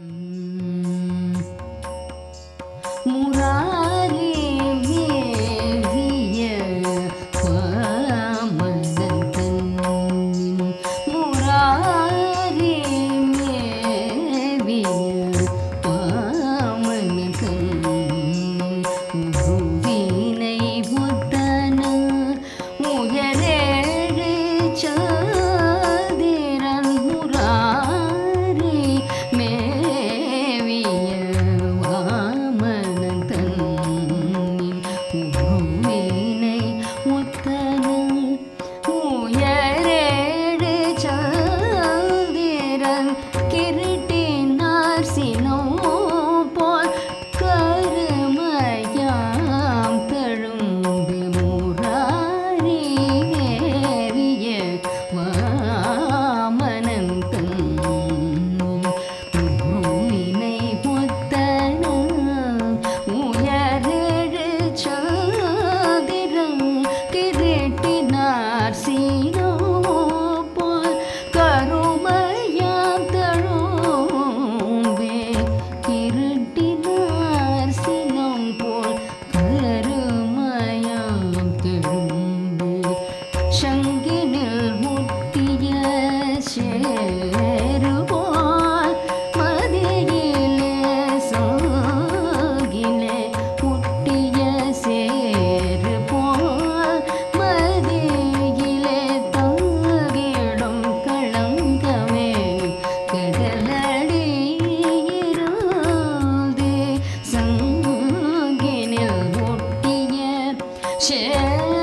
Mm. 钱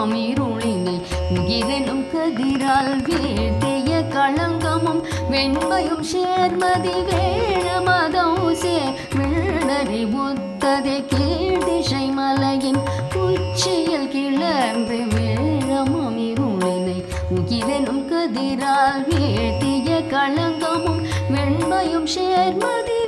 காமிருளினை முகிலனும் கதிரால் வீழ்த்திய களங்கமும் வெண்மையும் சேர்மதி வேழமதோசே விழறி புத்ததை கீழ்திசை மலையின் உச்சியில் கிளர்ந்து வேழமும் இருளினை முகிலனும் கதிரால் வீழ்த்திய களங்கமும் வெண்மையும் சேர்மதி